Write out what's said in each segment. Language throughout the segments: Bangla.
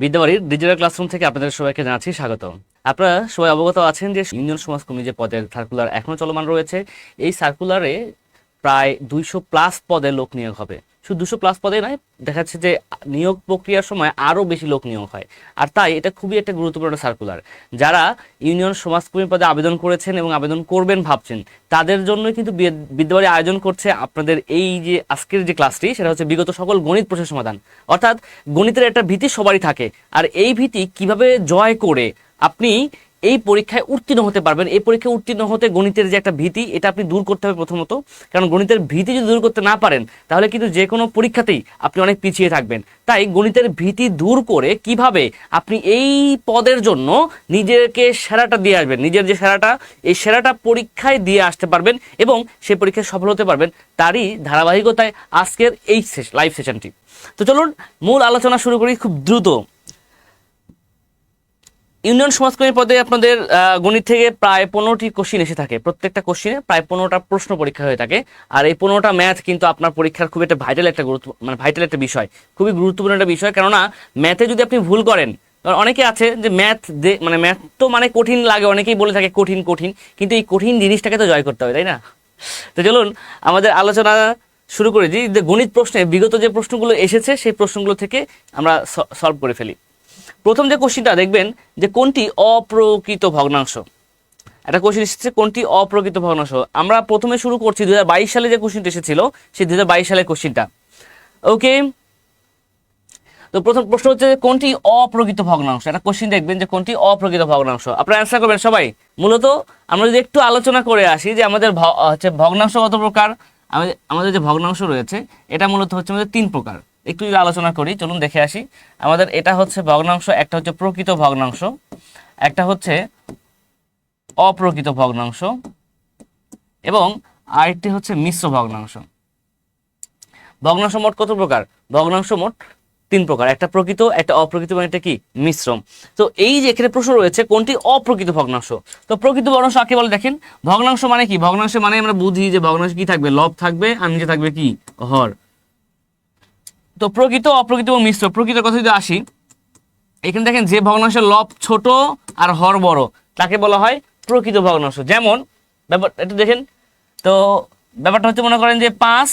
বিদ্যাবাড়ির ডিজিটাল ক্লাসরুম থেকে আপনাদের সবাইকে জানাচ্ছি স্বাগত আপনারা সবাই অবগত আছেন যে ইউনিয়ন সমাজকর্মী যে পদের সার্কুলার এখনও চলমান রয়েছে, এই সার্কুলারে প্রায় দুইশো প্লাস পদে লোক নিয়োগ হবে। শুধু দুশো প্লাস পদে নয়, দেখা যাচ্ছে যে নিয়োগ প্রক্রিয়ার সময় আরও বেশি লোক নিয়োগ হয়। আর তাই এটা খুবই একটা গুরুত্বপূর্ণ সার্কুলার যারা ইউনিয়ন সমাজকর্মী পদে আবেদন করেছেন এবং আবেদন করবেন ভাবছেন, তাদের জন্যই কিন্তু বিদ- বিদ্যাবাড়ি আয়োজন করছে আপনাদের এই যে আজকের যে ক্লাসটি সেটা হচ্ছে বিগত সকল গণিত প্রশ্নের সমাধান। অর্থাৎ গণিতের একটা ভীতি সবারই থাকে। আর এই ভীতি কীভাবে জয় করে আপনি এই পরীক্ষায় উত্তীর্ণ হতে পারবেন। এই পরীক্ষায় উত্তীর্ণ হতে গণিতের যে একটা ভীতি, এটা আপনি দূর করতে হবে প্রথমত। কারণ গণিতের ভীতি যদি দূর করতে না পারেন, তাহলে কিন্তু যে কোনো পরীক্ষাতেই আপনি অনেক পিছিয়ে থাকবেন। তাই গণিতের ভীতি দূর করে কীভাবে আপনি এই পদের জন্য নিজেকে সেরাটা দিয়ে আসবেন, নিজের যে সেরাটা, এই সেরাটা পরীক্ষায় দিয়ে আসতে পারবেন এবং সে পরীক্ষায় সফল হতে পারবেন। তারই ধারাবাহিকতায় আজকের এই লাইভ সেশনটি তো চলুন, মূল আলোচনা শুরু করি খুব দ্রুত। ইউনিয়ন সমাজকর্মী পদে আপনাদের গণিত থেকে প্রায় পনেরোটি কোশ্চিন এসে থাকে। প্রত্যেকটা কোশ্চিনে প্রায় পনেরোটা প্রশ্ন পরীক্ষা হয়ে থাকে। আর এই পনেরোটা ম্যাথ কিন্তু আপনার পরীক্ষার খুব একটা ভাইটাল একটা গুরুত্ব মানে ভাইটাল একটা বিষয়। খুবই গুরুত্বপূর্ণ একটা বিষয়। কেননা ম্যাথে যদি আপনি ভুল করেন অনেকে আছে যে ম্যাথ দে মানে ম্যাথ তো মানে কঠিন লাগে, অনেকেই বলে থাকে কঠিন কঠিন। কিন্তু এই কঠিন জিনিসটাকে তো জয় করতে হবে, তাই না? তো চলুন, আমাদের আলোচনা শুরু করে দিই যে গণিত প্রশ্নে বিগত যে প্রশ্নগুলো এসেছে, সেই প্রশ্নগুলো থেকে আমরা সলভ করে ফেলি। প্রথম যে কোশ্চিনটা, দেখবেন যে কোনটি অপ্রকৃত ভগ্নাংশ? একটা কোশ্চিন এসেছে, কোনটি অপ্রকৃত ভগ্নাংশ? আমরা প্রথমে শুরু করছি দুই হাজার বাইশ সালে যে কোশ্চিনটা এসেছিল, সেই দু সালের কোশ্চিনটা। ওকে তো প্রথম প্রশ্ন হচ্ছে যে কোনটি অপ্রকৃত ভগ্নাংশ? একটা কোশ্চিন দেখবেন যে কোনটি অপ্রকৃত ভগ্নাংশ। আপনারা অ্যান্সার করবেন সবাই। মূলত আমরা যদি একটু আলোচনা করে আসি যে আমাদের হচ্ছে ভগ্নাংশ কত প্রকার আমাদের যে ভগ্নাংশ রয়েছে, এটা মূলত হচ্ছে আমাদের তিন প্রকার। একটু যদি আলোচনা করি, চলুন দেখে আসি। আমাদের এটা হচ্ছে ভগ্নাংশ, একটা হচ্ছে প্রকৃত ভগ্নাংশ, একটা হচ্ছে অপ্রকৃত ভগ্নাংশ, এবং আরেকটি হচ্ছে মিশ্র ভগ্নাংশ। ভগ্নাংশ মোট কত প্রকার? ভগ্নাংশ মোট তিন প্রকার, একটা প্রকৃত, একটা অপ্রকৃত, এবং একটা কি? মিশ্রম। তো এই যে এখানে প্রশ্ন রয়েছে, কোনটি অপ্রকৃত ভগ্নাংশ? তো প্রকৃত ভগ্নাংশ আগে বলে দেখেন? ভগ্নাংশ মানে কি? ভগ্নাংশ মানে আমরা বুঝি যে ভগ্নাংশ কি থাকবে? লব থাকবে, আর নিচে থাকবে কি? হর। তো প্রকৃত, অপ্রকৃত এবং মিশ্র, প্রকৃত কথা যদি আসি, এখানে দেখেন যে ভগ্নাংশের লব ছোট আর হর বড়, তাকে বলা হয় প্রকৃত ভগ্নাংশ। যেমন, ব্যাপার একটু দেখেন, তো ব্যাপারটা হচ্ছে মনে করেন যে পাঁচ,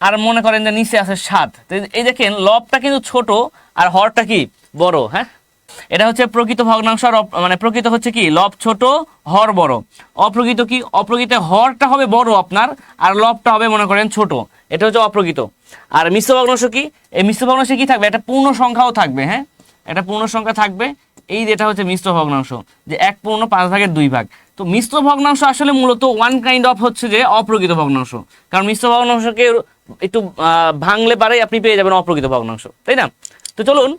আর মনে করেন যে নিচে আছে সাত। এই দেখেন, লবটা কিন্তু ছোট আর হরটা কি? বড় হ্যাঁ? এটা হচ্ছে প্রকৃত ভগ্নাংশ আর মানে প্রকৃত হচ্ছে কি? লব ছোট, হর বড়। অপ্রকৃত কি? অপ্রকৃত হরটা হবে বড় আপনার, আর লবটা হবে মনে করেন ছোট। এটা হচ্ছে অপ্রকৃত। আর মিশ্র ভগ্নাংশ কি? এই মিশ্র ভগ্নাংশে কি থাকবে? একটা পূর্ণ সংখ্যাও থাকবে হ্যাঁ? একটা পূর্ণ সংখ্যা থাকবে। এই যেটা হচ্ছে মিশ্র ভগ্নাংশ যে এক পূর্ণ, পাঁচ ভাগের দুই ভাগ। তো মিশ্র ভগ্নাংশ আসলে মূলত ওয়ান কাইন্ড অফ হচ্ছে যে অপ্রকৃত ভগ্নাংশ কারণ মিশ্র ভগ্নাংশকে একটু ভাঙলে পারে আপনি পেয়ে যাবেন অপ্রকৃত ভগ্নাংশ তাই না? তো চলুন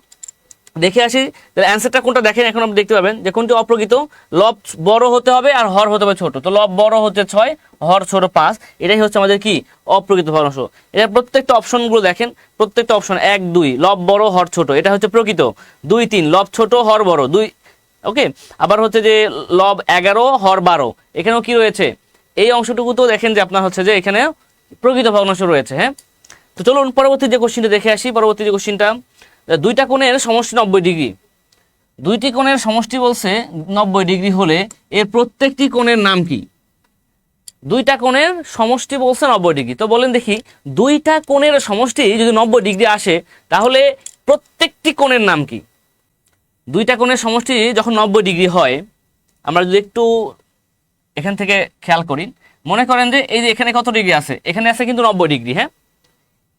দেখে আসি, তাহলে অ্যান্সারটা কোনটা দেখেন, এখন আপনি দেখতে পাবেন যে কোনটি অপ্রকৃত। লব বড় হতে হবে আর হর হতে হবে ছোট। তো লব বড় হচ্ছে ছয়, হর ছোট পাঁচ। এটাই হচ্ছে আমাদের কি? অপ্রকৃত ভগ্নাংশ এটা প্রত্যেকটা অপশনগুলো দেখেন, প্রত্যেকটা অপশন এক, দুই, লব বড়, হর ছোট। এটা হচ্ছে প্রকৃত। দুই, তিন, লব ছোট, হর বড়। দুই, ওকে? আবার হচ্ছে যে লব এগারো, হর বারো। এখানেও কি রয়েছে? এই অংশটুকু তো দেখেন যে আপনার হচ্ছে যে এখানে প্রকৃত ভগ্নাংশ রয়েছে হ্যাঁ? তো চলুন পরবর্তী যে কোশ্চিনটা দেখে আসি, পরবর্তী যে কোশ্চিনটা দুইটা কোণের সমষ্টি নব্বই ডিগ্রি। দুইটি কোণের সমষ্টি বলছে নব্বই ডিগ্রি হলে এর প্রত্যেকটি কোণের নাম কি? দুইটা কোণের সমষ্টি বলছে নব্বই ডিগ্রি। তো বলেন দেখি, দুইটা কোণের সমষ্টি যদি নব্বই ডিগ্রি আসে, তাহলে প্রত্যেকটি কোণের নাম কি? দুইটা কোণের সমষ্টি যখন নব্বই ডিগ্রি হয়, আমরা যদি একটু এখান থেকে খেয়াল করি, মনে করেন যে এই যে এখানে কত ডিগ্রি আছে? এখানে আছে কিন্তু নব্বই ডিগ্রি হ্যাঁ?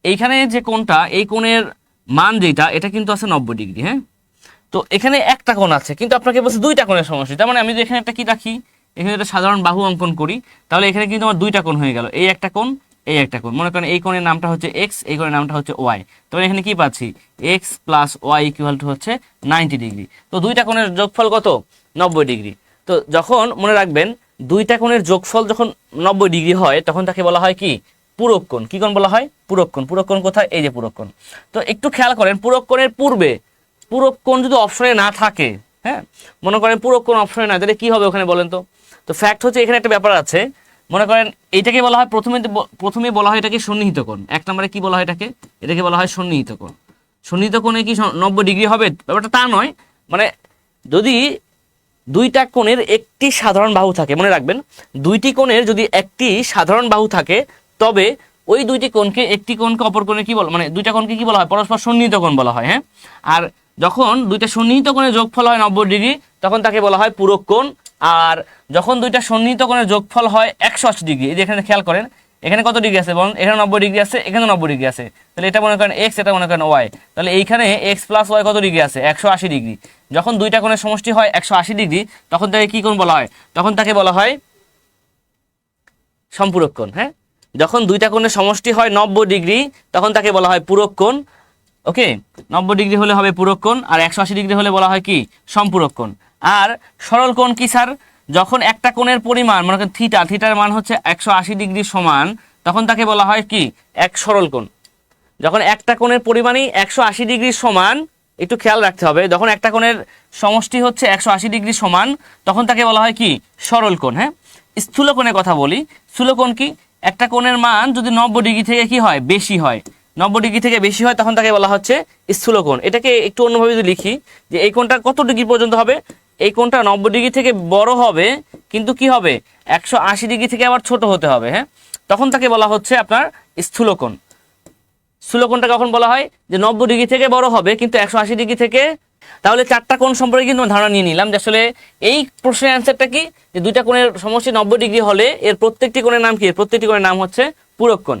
এইখানে যে কোণটা, এই কোণের মান যেটা, এটা কিন্তু আছে নব্বই ডিগ্রি হ্যাঁ? তো এখানে একটা কোণ আছে, কিন্তু আপনাকে বলছে দুইটা কোণের সমস্যা তার মানে আমি যদি এখানে একটা কি রাখি, এখানে একটা সাধারণ বাহু অঙ্কন করি, তাহলে এখানে কিন্তু আমার দুইটা কোণ হয়ে গেল, এই একটা কোণ, এই একটা কোণ। মনে করেন এই কোণের নামটা হচ্ছে এক্স এই কোণের নামটা হচ্ছে ওয়াই তবে এখানে কি পাচ্ছি? X plus y equal to হচ্ছে নাইনটি ডিগ্রি। তো দুইটা কোণের যোগফল কত? নব্বই ডিগ্রি। তো যখন মনে রাখবেন, দুইটা কোণের যোগফল যখন নব্বই ডিগ্রি হয়, তখন তাকে বলা হয় কি? পূরক কোণ কি কোণ বলা হয়? পূরক কোণ পূরক কোথায়? এই যে পূরক কোণ তো একটু খেয়াল করেন পূরক কোণের পূর্বে পূরক কোণ যদি অপশনে না থাকে হ্যাঁ? মনে করেন পূরক কোণ অপশনে না, তাহলে কি হবে ওখানে বলেন তো? তো ফ্যাক্ট হচ্ছে এখানে একটা ব্যাপার আছে। মনে করেন এইটাকে বলা হয় প্রথমে প্রথমে বলা হয় এটাকে সন্নিহিত কোণ। এক নম্বরে কি বলা হয় এটাকে? এটাকে বলা হয় সন্নিহিত কোণ। সন্নিহিত কোণে কি নব্বই ডিগ্রি হবে? ব্যাপারটা তা নয়। মানে যদি দুইটা কোণের একটি সাধারণ বাহু থাকে, মনে রাখবেন, দুইটি কোণের যদি একটি সাধারণ বাহু থাকে তবে ওই দুইটি কোণকে, একটি কোণকে অপর কোণে কি বলা মানে দুইটা কোণকে কি বলা হয়? পরস্পর সন্নিহিত কোণ বলা হয় হ্যাঁ? আর যখন দুইটা সন্নিহিত কোণের যোগফল হয় নব্বই ডিগ্রি, তখন তাকে বলা হয় পূরক কোণ। আর যখন দুইটা সন্নিহিত কোণের যোগফল হয় একশো আশি ডিগ্রি, এই যে এখানে খেয়াল করেন, এখানে কত ডিগ্রি আছে বলুন? এখানে নব্বই ডিগ্রি আছে, এখানে নব্বই ডিগ্রি আছে। তাহলে এটা মনে করেন এক্স এটা মনে করেন ওয়াই তাহলে এইখানে এক্স প্লাস ওয়াই কত ডিগ্রি আছে? একশো আশি ডিগ্রি। যখন দুইটা কোণের সমষ্টি হয় একশো আশি ডিগ্রি, তখন তাকে কি কোণ বলা হয়? তখন তাকে বলা হয় সম্পূরক কোণ হ্যাঁ? যখন দুইটা কোণের সমষ্টি হয় নব্বই ডিগ্রি, তখন তাকে বলা হয় পূরক কোণ। ওকে? নব্বই ডিগ্রি হলে হবে পূরক কোণ, আর একশো আশি ডিগ্রি হলে বলা হয় কি? সম্পূরক কোণ। আর সরল কোণ কি স্যার? যখন একটা কোণের পরিমাণ, মনে করেন থিটা থিটার মান হচ্ছে একশো আশি ডিগ্রি সমান, তখন তাকে বলা হয় কি? এক সরল কোণ। যখন একটা কোণের পরিমাণই একশো আশি ডিগ্রি সমান, একটু খেয়াল রাখতে হবে, যখন একটা কোণের সমষ্টি হচ্ছে একশো আশি ডিগ্রি সমান, তখন তাকে বলা হয় কি? সরল কোণ হ্যাঁ? স্থূল কোণের কথা বলি। স্থূল কোণ কি? একটা কোণের মান যদি নব্বই ডিগ্রি থেকে কি হয়? বেশি হয়। নব্বই ডিগ্রি থেকে বেশি হয়, তখন তাকে বলা হচ্ছে স্থূল কোণ। এটাকে একটু অন্যভাবে যদি লিখি, যে এই কোণটা কত ডিগ্রি পর্যন্ত হবে? এই কোণটা নব্বই ডিগ্রি থেকে বড় হবে, কিন্তু কি হবে? একশো আশি ডিগ্রি থেকে আবার ছোট হতে হবে হ্যাঁ? তখন তাকে বলা হচ্ছে আপনার স্থূল কোণ। স্থূলকোণটা কখন বলা হয়? যে নব্বই ডিগ্রি থেকে বড় হবে, কিন্তু একশো আশি ডিগ্রি থেকে তাহলে চারটা কোণ সম্পর্কে কিন্তু ধারণা নিয়ে নিলাম যে আসলে এই প্রশ্নের অ্যান্সারটা কি? যে দুইটা কোণের সমষ্টি নব্বই ডিগ্রি হলে এর প্রত্যেকটি কোণের নাম কি? প্রত্যেকটি কোণের নাম হচ্ছে পূরক কোণ।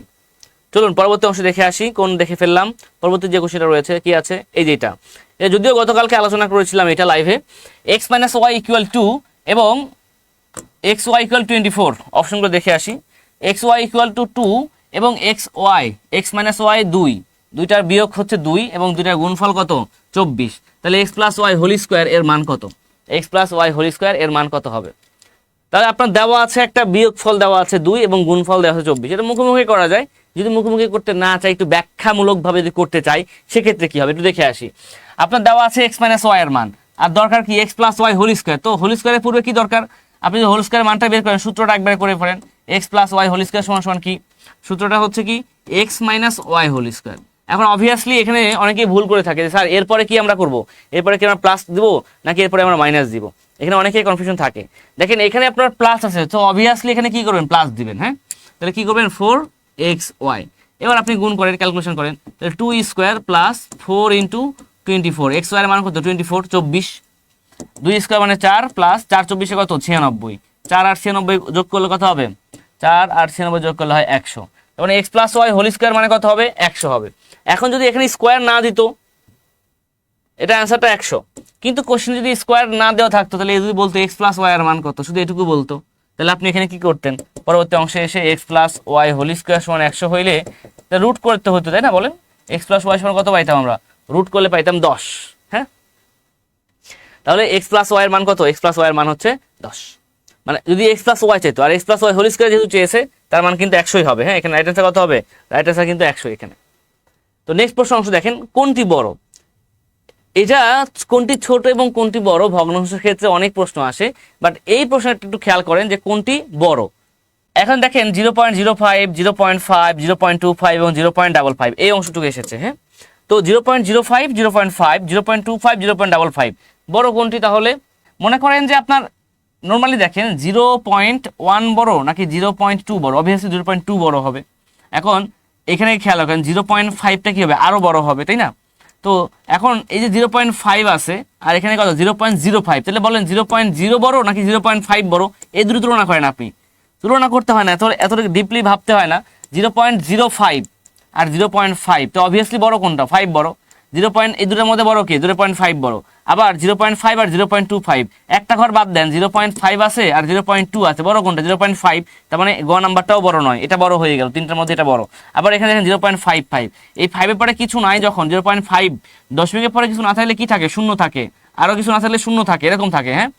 চলুন, পরবর্তী অংশ দেখে আসি কোন দেখে ফেললাম। পরবর্তী যে কোশ্চেনটা রয়েছে, কি আছে? এই যে এটা। যদিও গতকালকে আলোচনা করেছিলাম এটা লাইভে x minus y equal to এবং x y equal twenty four অপশনগুলো দেখে আসি। X y equal to two এবং x y x minus y দুই। দুইটার বিয়োগ হচ্ছে দুই এবং দুইটার গুণফল কত? চব্বিশ। তাহলে x plus y whole square এর মান কত? X plus y whole square এর মান কত হবে? তাহলে আপনার দেওয়া আছে একটা বিয়োগ ফল দেওয়া আছে দুই এবং গুণফল দেওয়া আছে চব্বিশ। এটা মুখোমুখি করা যায়। যদি মুখোমুখি করতে না চাই, একটু ব্যাখ্যামূলকভাবে যদি করতে চাই, সেক্ষেত্রে কি হবে? একটু দেখে আসি। আপনার দেওয়া আছে এক্স মাইনাস ওয়াই এর মান। আর দরকার কি? X plus y whole square তো হোল স্কোয়ারের পূর্বে কি দরকার? আপনি যদি হোল স্কোয়ার মানটা বের করেন, সূত্রটা একবার করে পড়েন x plus y whole square সমান সমান কি? সূত্রটা হচ্ছে কি? X minus y whole square এখন অবভিয়াসলি এখানে অনেকেই ভুল করে থাকে যে, স্যার, এরপরে কি আমরা করব? এরপরে কি আমরা প্লাস দিব নাকি এরপরে আমরা মাইনাস দিব? এখানে অনেকেই কনফিউশন থাকে। দেখেন, এখানে আপনার প্লাস আছে। তো অবভিয়াসলি এখানে কি করবেন? প্লাস দিবেন হ্যাঁ? তাহলে কি করবেন? ফোর এক্স ওয়াই এবার আপনি গুণ করেন ক্যালকুলেশন করেন। তাহলে two square plus four into twenty four x y মান কত? টোয়েন্টি ফোর চব্বিশ। দুই স্কোয়ার মানে চার প্লাস চার চব্বিশে কত? ছিয়ানব্বই। চার আর ছিয়ানব্বই যোগ করলে কত হবে? চার আর ছিয়ানব্বই যোগ করলে হয় একশো। মানে x plus y whole square মানে কত হবে? একশো হবে। এখন যদি এখানে স্কোয়ার না দিত, এটা অ্যান্সারটা একশো। কিন্তু কোশ্চেন যদি স্কোয়ার না দেওয়া থাকতো, তাহলে যদি বলতো এক্স প্লাস ওয়াই এর মান কত? শুধু এটুকু বলতো। তাহলে আপনি এখানে কি করতেন? পরবর্তী অংশে এসে x plus y whole square সমান একশো হইলে, তা রুট করতে হতো, তাই না বলেন? এক্স প্লাস ওয়াই সমান কত পাইতাম আমরা? রুট করলে পাইতাম দশ হ্যাঁ? তাহলে এক্স প্লাস ওয়াই এর মান কত? এক্স প্লাস ওয়াই এর মান হচ্ছে দশ। মানে যদি এক্স প্লাস ওয়াই চাইতো, আর x plus y whole square যেহেতু চেয়েছে, তার মান কিন্তু একশোই হবে হ্যাঁ? এখানে রাইট অ্যান্সার কত হবে? রাইট অ্যান্সার কিন্তু একশো এখানে। তো নেক্সট প্রশ্ন অংশ দেখেন কোনটি বড় এটা কোনটি ছোট এবং কোনটি বড় ভগ্নাংশের ক্ষেত্রে অনেক প্রশ্ন আসে বাট এই প্রশ্নটা একটু খেয়াল করেন যে কোনটি বড় এখন দেখেন zero point zero five zero point five zero point two five এবং জিরো পয়েন্ট ডাবল ফাইভ এই অংশটুকু এসেছে হ্যাঁ তো zero point zero five zero point five zero point two five zero point double five বড় কোনটি তাহলে মনে করেন যে আপনার নর্মালি দেখেন জিরো পয়েন্ট ওয়ান বড় নাকি জিরো পয়েন্ট টু বড় অবভিয়াসলি জিরো পয়েন্ট টু বড় হবে এখন এখানে খেয়াল রাখেন জিরো পয়েন্ট ফাইভটা কী হবে? আরও বড় হবে, তাই না? তো এখন এই যে জিরো পয়েন্ট ফাইভ আছে, আর এখানে কত? জিরো পয়েন্ট জিরো ফাইভ তাহলে বলেন জিরো পয়েন্ট জিরো বড় নাকি জিরো পয়েন্ট ফাইভ বড়? এই দুটো তুলনা করেন আপনি। তুলনা করতে হয় না, এত এত ডিপলি ভাবতে হয় না। জিরো পয়েন্ট জিরো ফাইভ আর জিরো পয়েন্ট ফাইভ তো অবভিয়াসলি বড় কোনটা? ফাইভ বড়। জিরো পয়েন্ট, এই দুটোর মধ্যে বড় কি? জিরো পয়েন্ট ফাইভ বড়। আবার জিরো পয়েন্ট ফাইভ আর জিরো পয়েন্ট টু ফাইভ। একটা ঘর বাদ দেন, জিরো পয়েন্ট ফাইভ আছে আর জিরো পয়েন্ট টু আছে। বড় কোনটা? জিরো পয়েন্ট ফাইভ, তার মানে গ নাম্বারটাও বড় নয়। এটা বড় হয়ে গেল, তিনটার মধ্যে এটা বড়। আবার এখানে দেখেন জিরো পয়েন্ট ফাইভ ফাইভ। এই ফাইভের পরে কিছু নাই যখন, জিরো পয়েন্ট ফাইভ, দশমিকের পরে কিছু না থাকলে কি থাকে? শূন্য থাকে। আরও কিছু না থাকলে শূন্য থাকে, এরকম থাকে হ্যাঁ?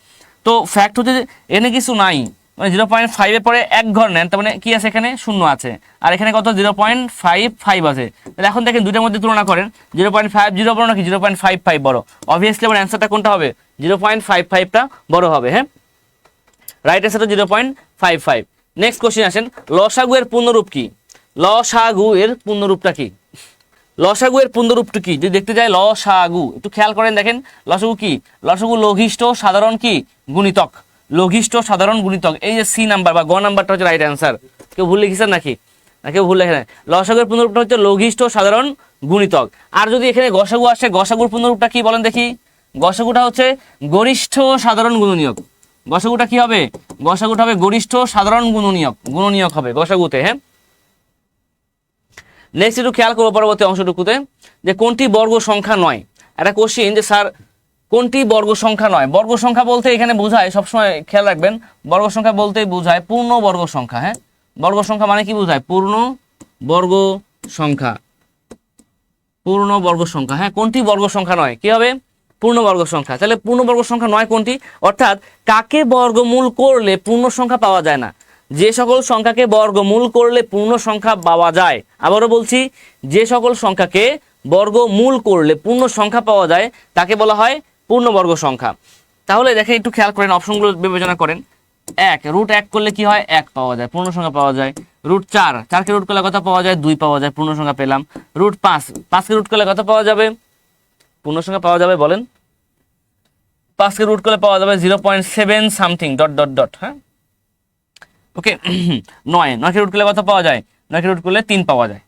তো ফ্যাক্ট হচ্ছে যে এনে কিছু নাই। মানে জিরো পয়েন্ট ফাইভের পরে এক ঘর নেন, তার মানে কি আছে এখানে? শূন্য আছে। আর এখানে কত? জিরো পয়েন্ট ফাইভ ফাইভ আছে। তাহলে এখন দেখেন দুটোর মধ্যে তুলনা করেন। জিরো পয়েন্ট ফাইভ জিরো বড় নাকি জিরো পয়েন্ট ফাইভ ফাইভ বড়? অবভিয়াসলি আমার অ্যান্সারটা কোনটা হবে? জিরো পয়েন্ট ফাইভ ফাইভটা বড় হবে হ্যাঁ? রাইট অ্যান্সারটা zero point five five next question আসেন লসাগু এর পূর্ণরূপ কি? লসাগু এর পূর্ণরূপটা কি? লসাগু এর পূর্ণরূপটা কি? যদি দেখতে যাই, লসাগু। একটু খেয়াল করেন দেখেন, লসাগু কি? লসাগু লঘিষ্ঠ, সাধারণ কি? গুণিতক। লঘিষ্ঠ সাধারণ গুণিতক। এই যে সি নাম্বার বা গ নাম্বারটা হচ্ছে রাইট অ্যান্সার কেউ ভুল লিখেছেন নাকি? না, কেউ ভুল লেখেন লসাগুর পুনরূপটা হচ্ছে লঘিষ্ঠ সাধারণ গুণিতক। আর যদি এখানে গসাগু আসে, গসাগুর পুনরূপটা কি বলেন দেখি? গসাগুটা হচ্ছে গরিষ্ঠ সাধারণ গুণনীয়ক। গসাগুটা কি হবে? গসাগুটা হবে গরিষ্ঠ সাধারণ গুণনীয়ক। গুণনীয়ক হবে গসাগুতে হ্যাঁ? নেক্সট একটু খেয়াল করব পরবর্তী অংশটুকুতে যে কোনটি বর্গ সংখ্যা নয়। একটা কোশ্চিন যে স্যার কোনটি বর্গ সংখ্যা নয়? বর্গ সংখ্যা বলতে এখানে বোঝায়, সবসময় খেয়াল রাখবেন, বর্গ সংখ্যা বলতে বোঝায় পূর্ণ বর্গ সংখ্যা হ্যাঁ? বর্গ সংখ্যা মানে কি বোঝায়? পূর্ণ বর্গ সংখ্যা। পূর্ণ বর্গ সংখ্যা হ্যাঁ? কোনটি বর্গ সংখ্যা নয়? কি হবে? পূর্ণ বর্গ সংখ্যা। তাহলে পূর্ণ বর্গ সংখ্যা নয় কোনটি? অর্থাৎ কাকে বর্গমূল করলে পূর্ণ সংখ্যা পাওয়া যায় না? যে সকল সংখ্যাকে বর্গমূল করলে পূর্ণ সংখ্যা পাওয়া যায়। আবারও বলছি, যে সকল সংখ্যাকে বর্গমূল করলে পূর্ণ সংখ্যা পাওয়া যায়, তাকে বলা হয় পূর্ণবর্গ সংখ্যা। তাহলে দেখেন একটু খেয়াল করেন, অপশনগুলো বিবেচনা করেন। এক রুট এক করলে কি হয়? এক পাওয়া যায়, পূর্ণ সংখ্যা পাওয়া যায়। রুট চার, চারকে রুট করলে কত পাওয়া যায়? দুই পাওয়া যায়, পূর্ণ সংখ্যা পেলাম। রুট পাঁচ, পাঁচকে রুট করলে কত পাওয়া যাবে? পূর্ণ সংখ্যা পাওয়া যাবে, বলেন। পাঁচকে রুট করলে পাওয়া যাবে zero point seven something dot dot dot হ্যাঁ? ওকে নয়, নয়কে রুট করলে কত পাওয়া যায়? নয়কে রুট করলে তিন পাওয়া যায়।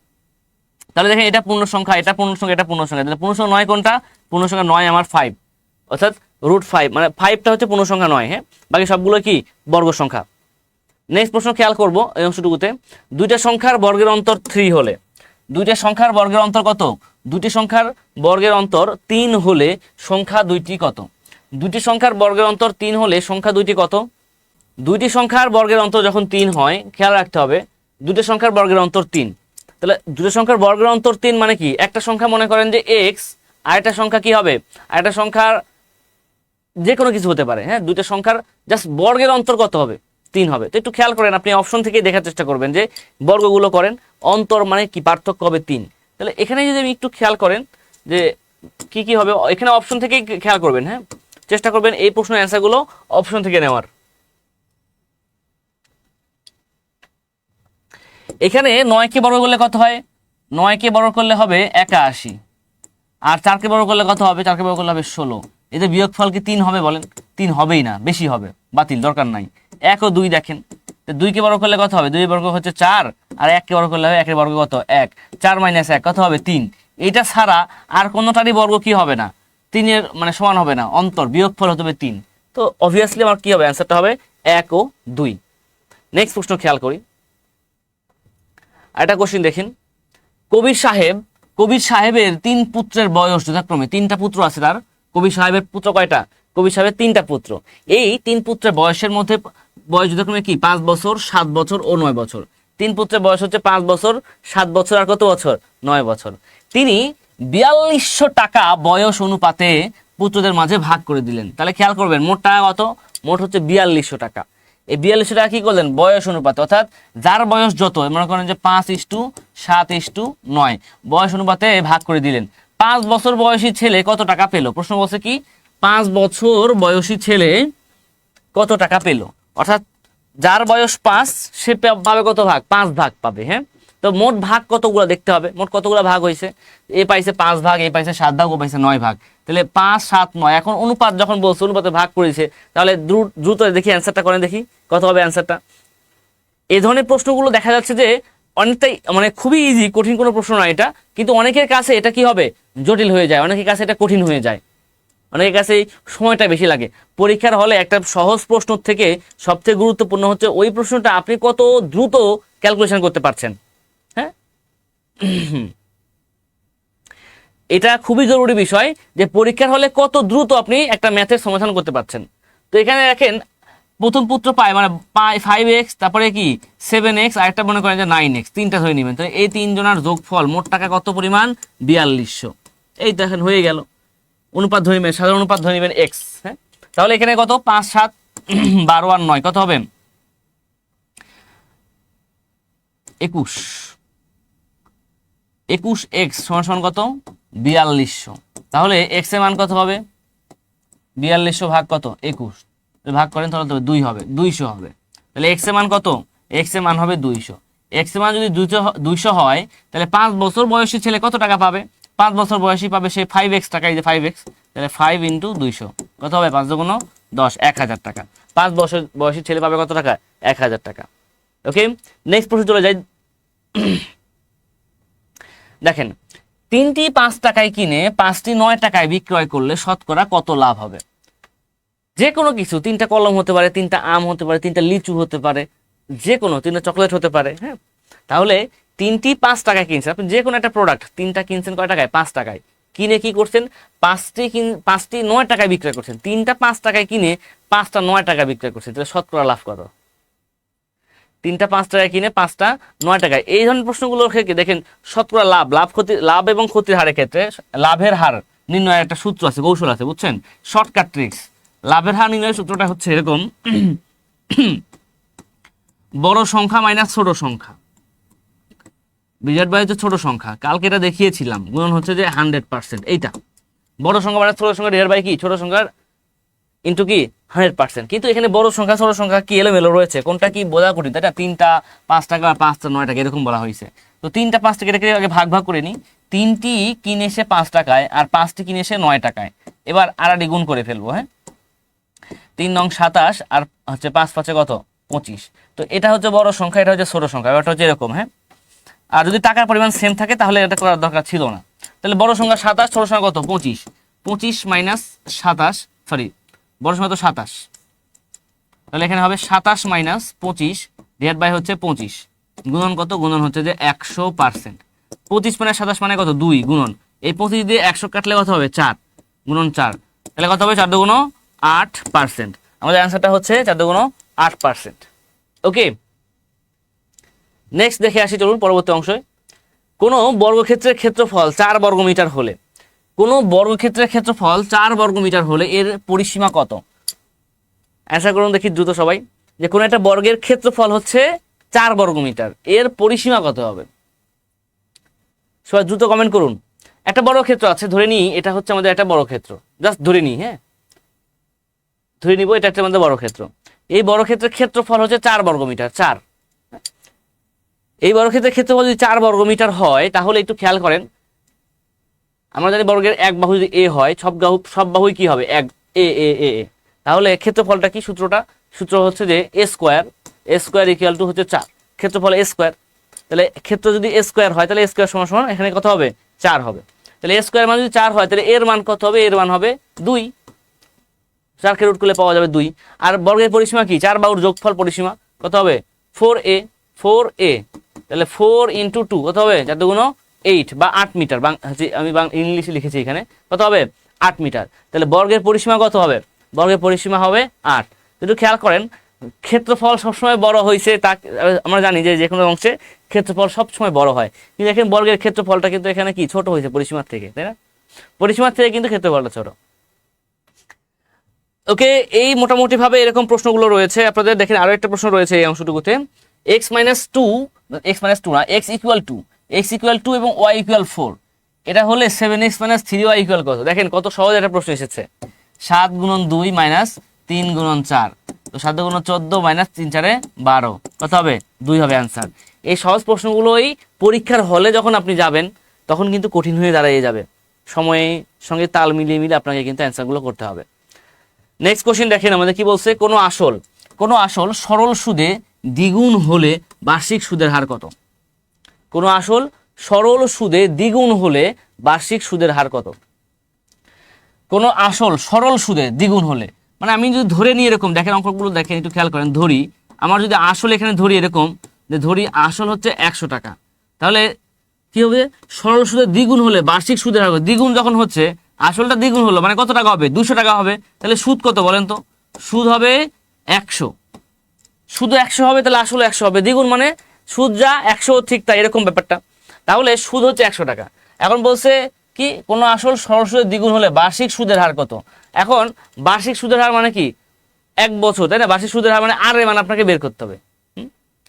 তাহলে দেখেন এটা পূর্ণ সংখ্যা, এটা পূর্ণ সংখ্যা, এটা পূর্ণ সংখ্যা। তাহলে পূর্ণ সংখ্যা নয় কোনটা? পূর্ণ সংখ্যা নয়, আমার ফাইভ অর্থাৎ রুট ফাইভ মানে ফাইভটা হচ্ছে পূর্ণ সংখ্যা নয় হ্যাঁ? বাকি সবগুলো কি? বর্গ সংখ্যা। নেক্সট প্রশ্ন খেয়াল করব এই অংশটুকুতে। দুইটা সংখ্যার বর্গের অন্তর থ্রি হলে, দুইটা সংখ্যার বর্গের অন্তর কত? দুইটি সংখ্যার বর্গের অন্তর তিন হলে সংখ্যা দুইটি কত? দুটি সংখ্যার বর্গের অন্তর তিন হলে সংখ্যা দুইটি কত? দুইটি সংখ্যার বর্গের অন্তর যখন তিন হয়, খেয়াল রাখতে হবে দুটি সংখ্যার বর্গের অন্তর তিন। তাহলে দুটো সংখ্যার বর্গের অন্তর তিন মানে কি? একটা সংখ্যা মনে করেন যে এক্স আরেকটা সংখ্যা কি হবে? আরেকটা সংখ্যার যে কোনো কিছু হতে পারে হ্যাঁ? দুইটা সংখ্যার জাস্ট বর্গের অন্তর কত হবে? তিন হবে। তো একটু খেয়াল করেন, আপনি অপশন থেকে দেখার চেষ্টা করবেন যে বর্গগুলো করেন, অন্তর মানে কি? পার্থক্য হবে তিন। তাহলে এখানে যদি আমি একটু খেয়াল করেন যে কি কি হবে, এখানে অপশন থেকেই খেয়াল করবেন হ্যাঁ? চেষ্টা করবেন এই প্রশ্নের অ্যান্সারগুলো অপশন থেকে নেওয়ার। এখানে নয়কে বর্গ করলে কত হয়? নয়কে বর্গ করলে হবে একাশি। আর চারকে বর্গ করলে কত হবে? চারকে বর্গ করলে হবে ষোলো। এদের বিয়োগফল কি তিন হবে বলেন, তিন হবেই না, বেশি হবে, বাতিল, দরকার নাই। এক ও দুই দেখেন, তো দুইকে বর্গ করলে কত হবে? দুই বর্গ হচ্ছে চার, আর এককে বর্গ করলে হবে, একের বর্গ কত? এক। চার মাইনাস এক, কত হবে? তিন। এটা ছাড়া আর কোনোটারই বর্গ কি হবে না? তিনের মানে সমান হবে না, অন্তর, বিয়োগফল হতে হবে তিন। তো অবভিয়াসলি আমার কি হবে? অ্যান্সারটা হবে এক ও দুই। নেক্সট প্রশ্ন খেয়াল করি। একটা কোশ্চিন দেখেন। কবির সাহেব, কবির সাহেবের তিন পুত্রের বয়স যথাক্রমে, তিনটা পুত্র আছে তার কবির সাহেবের পুত্র কয়টা? কবি সাহেবের তিনটা পুত্র। এই তিন পুত্রের বয়সের মধ্যে, বয়স যথাক্রমে কি? পাঁচ বছর, সাত বছর ও নয় বছর। তিন পুত্রের বয়স হচ্ছে পাঁচ বছর, সাত বছর আর কত বছর? নয় বছর। তিনি বিয়াল্লিশশো টাকা বয়স অনুপাতে পুত্রদের মাঝে ভাগ করে দিলেন। তাহলে খেয়াল করবেন, মোট টাকা কত? মোট হচ্ছে বিয়াল্লিশশো টাকা। এই বিয়াল্লিশশো টাকা কি করলেন? বয়স অনুপাতে। অর্থাৎ যার বয়স যত, মনে করেন যে পাঁচ ইস্টু সাত ইস্টু নয়, বয়স অনুপাতে ভাগ করে দিলেন। পাঁচ বছর বয়সী ছেলে কত টাকা পেল? প্রশ্ন বলছে কি, পাঁচ বছর বয়সী ছেলে কত টাকা পেল? অর্থাৎ যার বয়স পাঁচ, সে পাবে কত ভাগ? পাঁচ ভাগ পাবে হ্যাঁ? তো মোট ভাগ কতগুলো দেখতে হবে? মোট কতগুলো ভাগ হয়েছে? এ পাইছে পাঁচ ভাগ, এ পাইছে সাত ভাগ, ও পাইছে নয় ভাগ। তাহলে পাঁচ, সাত, নয়। এখন অনুপাত যখন বলছে, অনুপাতে ভাগ করেছে, তাহলে দ্রু- দ্রুত দেখি অ্যান্সারটা করেন দেখি, কত হবে অ্যান্সারটা এই ধরনের প্রশ্নগুলো দেখা যাচ্ছে যে অনেকটাই মানে খুবই ইজি কঠিন কোনো প্রশ্ন নয় এটা, কিন্তু অনেকের কাছে এটা কি হবে? জটিল হয়ে যায়। অনেকের কাছে এটা কঠিন হয়ে যায়। অনেকের কাছে সময়টা বেশি লাগে। পরীক্ষার হলে একটা সহজ প্রশ্ন থেকে সবথেকে গুরুত্বপূর্ণ হচ্ছে, ওই প্রশ্নটা আপনি কত দ্রুত ক্যালকুলেশন করতে পারছেন? হ্যাঁ? এটা খুবই জরুরি বিষয় যে পরীক্ষার হলে কত দ্রুত আপনি একটা ম্যাথের সমাধান করতে পারছেন। তো এখানে দেখেন, প্রথম পুত্র পায় মানে পায় ফাইভ এক্স তারপরে কি? সেভেন এক্স আরেকটা মনে করেন যে নাইন এক্স তিনটা ধরে নেবেন। তো এই তিনজনের যোগফল মোট টাকা কত পরিমাণ? বিয়াল্লিশশো। এই দেখেন, হয়ে গেল। অনুপাত ধরে নেবেন সাধারণ অনুপাত ধরে নেবেন এক্স হ্যাঁ? তাহলে এখানে কত? পাঁচ, সাত, বারো আর নয়, কত হবে? একুশ। একুশ এক্স সমান সমান কত? বিয়াল্লিশশো। তাহলে এক্সের মান কত হবে? বিয়াল্লিশশো ভাগ কত? একুশ। ভাগ করেন তাহলে তো দুই হবে, দুইশো হবে। তাহলে এক্সের মান কত? এক্সের মান হবে দুইশো। এক্সের মান যদি দুইশো দুইশো হয়, তাহলে পাঁচ বছর বয়সী ছেলে কত টাকা পাবে? পাঁচ বছর বয়সী পাবে সে ফাইভ এক্স টাকা, এই যে ফাইভ এক্স তাহলে ফাইভ ইন্টু দুইশো। কত হবে? পাঁচ দুগুণ দশ, এক হাজার টাকা। পাঁচ বছর বয়সী ছেলে পাবে কত টাকা? এক হাজার টাকা। ওকে নেক্সট প্রশ্ন চলে যাই। দেখেন, তিনটি পাঁচ টাকায় কিনে পাঁচটি নয় টাকায় বিক্রয় করলে শতকরা কত লাভ হবে? যে কোনো কিছু, তিনটা কলম হতে পারে, তিনটা আম হতে পারে, তিনটা লিচু হতে পারে যে কোনো তিনটা চকলেট হতে পারে হ্যাঁ? তাহলে তিনটি পাঁচ টাকায় কিনছেন। আপনি যে কোনো একটা প্রোডাক্ট তিনটা কিনছেন কয় টাকায়? পাঁচ টাকায়। কিনে কি করছেন? পাঁচটি কিন পাঁচটি নয় টাকায় বিক্রয় করছেন। তিনটা পাঁচ টাকায় কিনে পাঁচটা নয় টাকায় বিক্রয় করছেন। তাহলে শতকরা লাভ কত? তিনটা পাঁচ টাকায় কিনে পাঁচটা নয় টাকায়। এই ধরনের প্রশ্নগুলোর ক্ষেত্রে দেখেন, শতকরা লাভ লাভ ক্ষতি লাভ এবং ক্ষতির হারের ক্ষেত্রে লাভের হার নির্ণয়ের একটা সূত্র আছে, কৌশল আছে, বুঝছেন? Shortcut tricks. লাভের হার নির্ণয়ের সূত্রটা হচ্ছে এরকম, বড় সংখ্যা মাইনাস ছোট সংখ্যা। ডিভাইড বাই হচ্ছে ছোট সংখ্যা, কালকে এটা দেখিয়েছিলাম, গুণন হচ্ছে যে হান্ড্রেড পার্সেন্ট এইটা। বড় সংখ্যা মানে ছোট সংখ্যা ডিভাইড বাই কি? ছোট সংখ্যার ইন্টু কি? হান্ড্রেড পার্সেন্ট কিন্তু এখানে বড় সংখ্যা, ছোট সংখ্যা কি এলোমেলো রয়েছে? কোনটা কি বোঝা কঠিন তাই তিনটা পাঁচ টাকা পাঁচটা নয় টাকা এরকম বলা হয়েছে। তো তিনটা পাঁচ টাকা এটাকে আগে ভাগ ভাগ করে নিই। তিনটি কিনে এসে পাঁচ টাকায়, আর পাঁচটি কিনে এসে নয় টাকায়। এবার আড়াডি গুণ করে ফেলব হ্যাঁ? তিন নং সাতাশ, আর হচ্ছে পাঁচ পাঁচে কত? পঁচিশ। তো এটা হচ্ছে বড় সংখ্যা, এটা হচ্ছে ছোট সংখ্যা এটা হচ্ছে এরকম হ্যাঁ? আর যদি টাকার পরিমাণ সেম থাকে, তাহলে এটা করার দরকার ছিল না। তাহলে বড় সংখ্যা সাতাশ, ছোট সংখ্যা কত? পঁচিশ। পঁচিশ মাইনাস সাতাশ সরি বড় সংখ্যা তো সাতাশ। তাহলে এখানে হবে সাতাশ মাইনাস পঁচিশ ডিভাইড বাই হচ্ছে পঁচিশ। গুণন কত? গুণন হচ্ছে যে একশো পার্সেন্ট পঁচিশ মানে সাতাশ মানে কত? দুই, গুণন। এই পঁচিশ দিয়ে একশো কাটলে কত হবে? চার। গুণন চার। তাহলে কত হবে? চার দুগুণ আট পার্সেন্ট আমাদের অ্যান্সারটা হচ্ছে চার দুগুণ আট পার্সেন্ট ওকে নেক্সট দেখে আসি চলুন পরবর্তী অংশে। কোনো বর্গক্ষেত্রের ক্ষেত্রফল চার বর্গমিটার হলে, কোনো বর্গক্ষেত্রের ক্ষেত্রফল চার বর্গমিটার হলে এর পরিসীমা কত? অ্যান্সার করুন দেখি দ্রুত সবাই। যে কোনো একটা বর্গের ক্ষেত্রফল হচ্ছে চার বর্গমিটার, এর পরিসীমা কত হবে? সবাই দ্রুত কমেন্ট করুন। একটা বড় ক্ষেত্র আছে, ধরে নিই, এটা হচ্ছে আমাদের একটা বড় ক্ষেত্র। জাস্ট ধরে নিই হ্যাঁ? ধরে নিব, এটা একটা আমাদের বড় ক্ষেত্র। এই বড় ক্ষেত্রের ক্ষেত্রফল হচ্ছে চার বর্গমিটার, চার। এই বর্গক্ষেত্রের ক্ষেত্রফল যদি চার বর্গমিটার হয়, তাহলে একটু খেয়াল করেন। আমরা জানি বর্গের এক বাহু যদি এ হয়, সব বাহু সব বাহুই কি হবে? এক, এ এ এ তাহলে ক্ষেত্রফলটা কি সূত্রটা? সূত্র হচ্ছে যে A square A square equal to হচ্ছে চার। ক্ষেত্রফল এ স্কোয়ার। তাহলে ক্ষেত্র যদি এ স্কোয়ার হয়, তাহলে এ স্কোয়ার সমান সমান এখানে কত হবে? চার হবে। তাহলে এ স্কোয়ার মান যদি চার হয়, তাহলে এর মান কত হবে? এর মান হবে দুই। চারকে রুট করলে পাওয়া যাবে দুই। আর বর্গের পরিসীমা কি? চার বাহুর যোগফল পরিসীমা কত হবে? ফোর এ ফোর এ তাহলে ফোর ইন্টু টু কত হবে? চার দুগুণ এইট বা আট মিটার আমি ইংলিশে লিখেছি এখানে। কত হবে? আট মিটার। তাহলে বর্গের পরিসীমা কত হবে? বর্গের পরিসীমা হবে আট। একটু খেয়াল করেন, ক্ষেত্রফল সবসময় বড় হয়েছে তা আমরা জানি যে যে কোনো অংশে ক্ষেত্রফল সবসময় বড় হয়। কিন্তু এখানে বর্গের ক্ষেত্রফলটা কিন্তু এখানে কি? ছোট হয়েছে পরিসীমার থেকে, তাই না? পরিসীমার থেকে কিন্তু ক্ষেত্রফলটা ছোট। ওকে, এই মোটামুটিভাবে এরকম প্রশ্নগুলো রয়েছে। আপনাদের দেখেন আরও একটা প্রশ্ন রয়েছে এই অংশটুকুতে। X minus two X minus two না X equal two X equal two এবং ওয়াই ইকুয়াল ফোর এটা হলে seven X minus three Y equal কত? দেখেন কত সহজ একটা প্রশ্ন এসেছে। সাত গুণন দুই মাইনাস তিন গুণন চার, তো সাত গুণন চোদ্দ মাইনাস তিন চারে বারো, কত হবে? দুই হবে অ্যান্সার এই সহজ প্রশ্নগুলোই পরীক্ষার হলে যখন আপনি যাবেন, তখন কিন্তু কঠিন হয়ে দাঁড়িয়ে যাবে। সময়ে সঙ্গে তাল মিলিয়ে মিলিয়ে আপনাকে কিন্তু অ্যান্সারগুলো করতে হবে। নেক্সট কোশ্চেন দেখেন, আমাদের কি বলছে? কোনো আসল কোনো আসল সরল সুদে দ্বিগুণ হলে বার্ষিক সুদের হার কত? কোনো আসল সরল সুদে দ্বিগুণ হলে বার্ষিক সুদের হার কত? কোনো আসল সরল সুদে দ্বিগুণ হলে। মানে আমি যদি ধরে নিই এরকম, দেখেন অঙ্কগুলো দেখেন, একটু খেয়াল করেন, ধরি, আমার যদি আসল এখানে ধরি এরকম, যে ধরি আসল হচ্ছে একশো টাকা, তাহলে কি হবে? সরল সুদের দ্বিগুণ হলে, বার্ষিক সুদের হার দ্বিগুণ যখন হচ্ছে, আসলটা দ্বিগুণ হলো মানে কত টাকা হবে? দুশো টাকা হবে। তাহলে সুদ কত বলেন তো? সুদ হবে একশো। শুধু একশো হবে, তাহলে আসলে একশো হবে। দ্বিগুণ মানে সুদ যা, একশো ঠিক তাই, এরকম ব্যাপারটা। তাহলে সুদ হচ্ছে একশো টাকা। এখন বলছে কি, কোনো আসল সরল সুদের দ্বিগুণ হলে বার্ষিক সুদের হার কত? এখন বার্ষিক সুদের হার মানে কি? এক বছর, তাই না? বার্ষিক সুদের হার মানে আর এর মান আপনাকে বের করতে হবে?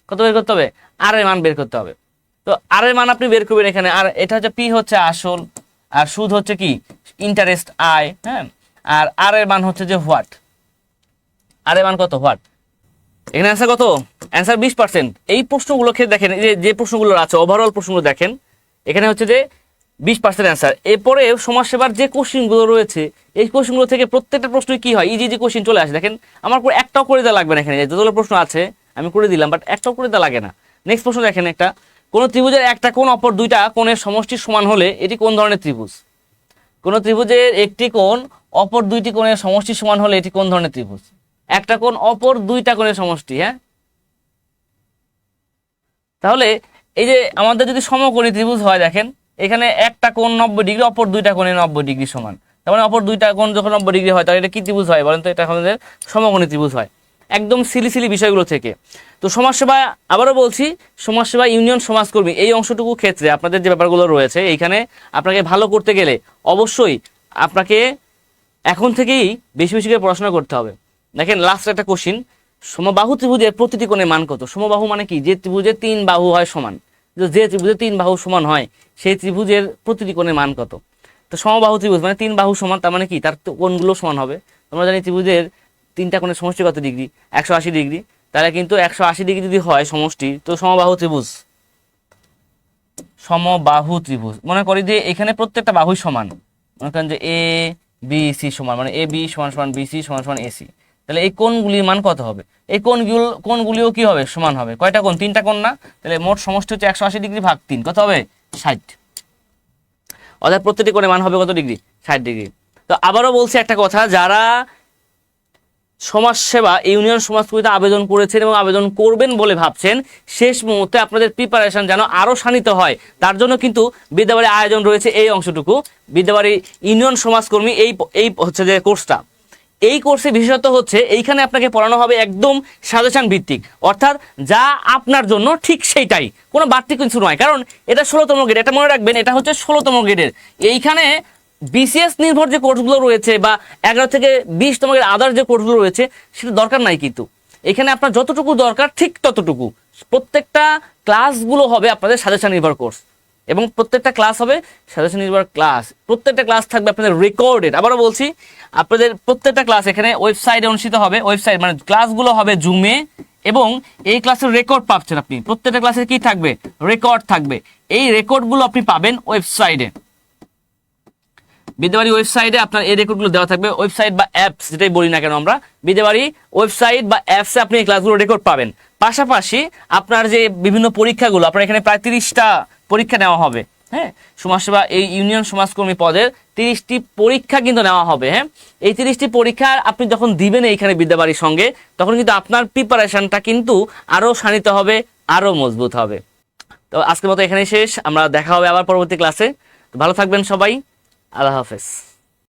কত বের করতে হবে? আর এর মান বের করতে হবে। তো আর মান আপনি বের করবেন এখানে। আর এটা হচ্ছে পি হচ্ছে আসল, আর সুদ হচ্ছে কি? ইন্টারেস্ট আয় হ্যাঁ? আর আর এর মান হচ্ছে যে হোয়াট আর এর মান কত? হোয়াট এখানে অ্যান্সার কত? অ্যান্সার বিশ পার্সেন্ট এই প্রশ্নগুলো প্রশ্নগুলোকে দেখেন যে যে প্রশ্নগুলো আছে ওভারঅল প্রশ্নগুলো দেখেন, এখানে হচ্ছে যে বিশ পার্সেন্ট অ্যান্সার এরপরে সমাজসেবার যে কোশ্চিনগুলো রয়েছে, এই কোশ্চিনগুলো থেকে প্রত্যেকটা প্রশ্ন কী হয়? ইজি ইজি কোশ্চিন চলে আসে। দেখেন, আমার করে একটাও করে দেওয়া লাগবে না এখানে। যতগুলো প্রশ্ন আছে, আমি করে দিলাম বাট একটাও করে দেওয়া লাগে না। নেক্সট প্রশ্ন দেখেন একটা। কোনো ত্রিভুজের একটা কোণ, অপর দুইটা কোণের সমষ্টির সমান হলে এটি কোন ধরনের ত্রিভুজ? কোন ত্রিভুজের একটি কোণ, অপর দুইটি কোণের সমষ্টির সমান হলে এটি কোন ধরনের ত্রিভুজ? একটা কোণ অপর দুইটা কোণের সমষ্টি হ্যাঁ? তাহলে এই যে আমাদের যদি সমকোণী ত্রিভুজ হয়, দেখেন, এখানে একটা কোণ নব্বই ডিগ্রি, অপর দুইটা কোণে নব্বই ডিগ্রি সমান। তার মানে অপর দুইটা কোণ যখন নব্বই ডিগ্রি হয়, তাহলে এটা কি ত্রিভুজ হয়? বলেন তো, এটা আমাদের সমকোণী ত্রিভুজ হয়। একদম সিলি সিলি বিষয়গুলো থেকে। তো সমাজসেবা, আবারও বলছি, সমাজসেবা ইউনিয়ন সমাজকর্মী, এই অংশটুকু ক্ষেত্রে আপনাদের যে ব্যাপারগুলো রয়েছে, এইখানে আপনাকে ভালো করতে গেলে অবশ্যই আপনাকে এখন থেকেই বেশি বেশি করে পড়াশোনা করতে হবে। দেখেন লাস্ট একটা কোশ্চিন সমবাহু ত্রিভুজের প্রতিটি কোণে মান কত? সমবাহু মানে কি? যে ত্রিভুজে তিন বাহু হয় সমান। যে ত্রিভুজে তিন বাহু সমান হয়, সেই ত্রিভুজের প্রতিটি কোণে মান কত? তো সমবাহু ত্রিভুজ মানে তিন বাহু সমান, তার মানে কি? তার কোণগুলো সমান হবে। তোমরা জানি ত্রিভুজের তিনটা কোণের সমষ্টি কত ডিগ্রি? একশো আশি ডিগ্রি। তাহলে কিন্তু একশো আশি ডিগ্রি যদি হয় সমষ্টি, তো সমবাহু ত্রিভুজ। সমবাহু ত্রিভুজ। মনে করি যে এখানে প্রত্যেকটা বাহুই সমান। মনে করেন যে এ বি সি সমান। মানে এ বি সমান সমান বি সি সমান সমান এসি তাহলে এই কোণগুলির মান কত হবে? এই কোণগুলো, কোণগুলিও কি হবে? সমান হবে। কয়টা কোণ? তিনটা কোণ না? তাহলে মোট সমষ্টি হচ্ছে একশো আশি ডিগ্রি ভাগ তিন। কত হবে? ষাট। অর্থাৎ প্রত্যেকটি কোণের মান হবে কত ডিগ্রি? ষাট ডিগ্রি। তো আবারও বলছি একটা কথা, যারা সমাজসেবা, ইউনিয়ন সমাজকর্মীতে আবেদন করেছেন এবং আবেদন করবেন বলে ভাবছেন, শেষ মুহূর্তে আপনাদের প্রিপারেশন যেন আরও শানিত হয়। তার জন্য কিন্তু বিদ্যাবাড়ি আয়োজন রয়েছে এই অংশটুকু। বিদ্যাবাড়ি ইউনিয়ন সমাজকর্মী এই এই হচ্ছে যে কোর্সটা এই কোর্সে বিশেষত হচ্ছে এইখানে আপনাকে পড়ানো হবে একদম সাজেশন ভিত্তিক। অর্থাৎ যা আপনার জন্য ঠিক সেইটাই। কোনো বাড়তি কিছু নয়। কারণ এটা ষোলোতম গ্রেড এটা মনে রাখবেন, এটা হচ্ছে ষোলোতম গ্রেডের এইখানে বিসিএস নির্ভর যে কোর্সগুলো রয়েছে বা এগারো থেকে বিশ গ্রেড আদার যে কোর্সগুলো রয়েছে, সেটা দরকার নাই কিন্তু। এখানে আপনার যতটুকু দরকার, ঠিক ততটুকু। প্রত্যেকটা ক্লাসগুলো হবে আপনাদের সাজেশন নির্ভর কোর্স এবং প্রত্যেকটা ক্লাস হবে সাজেশন নির্ভর ক্লাস প্রত্যেকটা ক্লাস থাকবে আপনাদের রেকর্ডেড আবারও বলছি, আপনাদের প্রত্যেকটা ক্লাস এখানে ওয়েবসাইটে অনুষ্ঠিত হবে। ওয়েবসাইট মানে ক্লাসগুলো হবে জুমে এবং এই ক্লাসের রেকর্ড পাচ্ছেন আপনি। প্রত্যেকটা ক্লাসে কি থাকবে? রেকর্ড থাকবে। এই রেকর্ডগুলো আপনি পাবেন ওয়েবসাইটে বিদ্যাবাড়ি ওয়েবসাইটে আপনার এই রেকর্ডগুলো দেওয়া থাকবে। ওয়েবসাইট বা অ্যাপস যেটাই বলি না কেন আমরা, বিদ্যাবাড়ি ওয়েবসাইট বা অ্যাপসে আপনি এই ক্লাসগুলো রেকর্ড পাবেন। পাশাপাশি আপনার যে বিভিন্ন পরীক্ষাগুলো, আপনার এখানে প্রায় তিরিশটা পরীক্ষা নেওয়া হবে হ্যাঁ? সমাজসেবা এই ইউনিয়ন সমাজকর্মী পদের তিরিশটি পরীক্ষা কিন্তু নেওয়া হবে হ্যাঁ? এই তিরিশটি পরীক্ষা আপনি যখন দিবেন এইখানে বিদ্যাবাড়ির সঙ্গে, তখন কিন্তু আপনার প্রিপারেশনটা কিন্তু আরও শানিত হবে আরও মজবুত হবে। তো আজকের মতো এখানে শেষ, আমরা দেখা হবে আবার পরবর্তী ক্লাসে ভালো থাকবেন সবাই, আল্লাহ হাফেজ।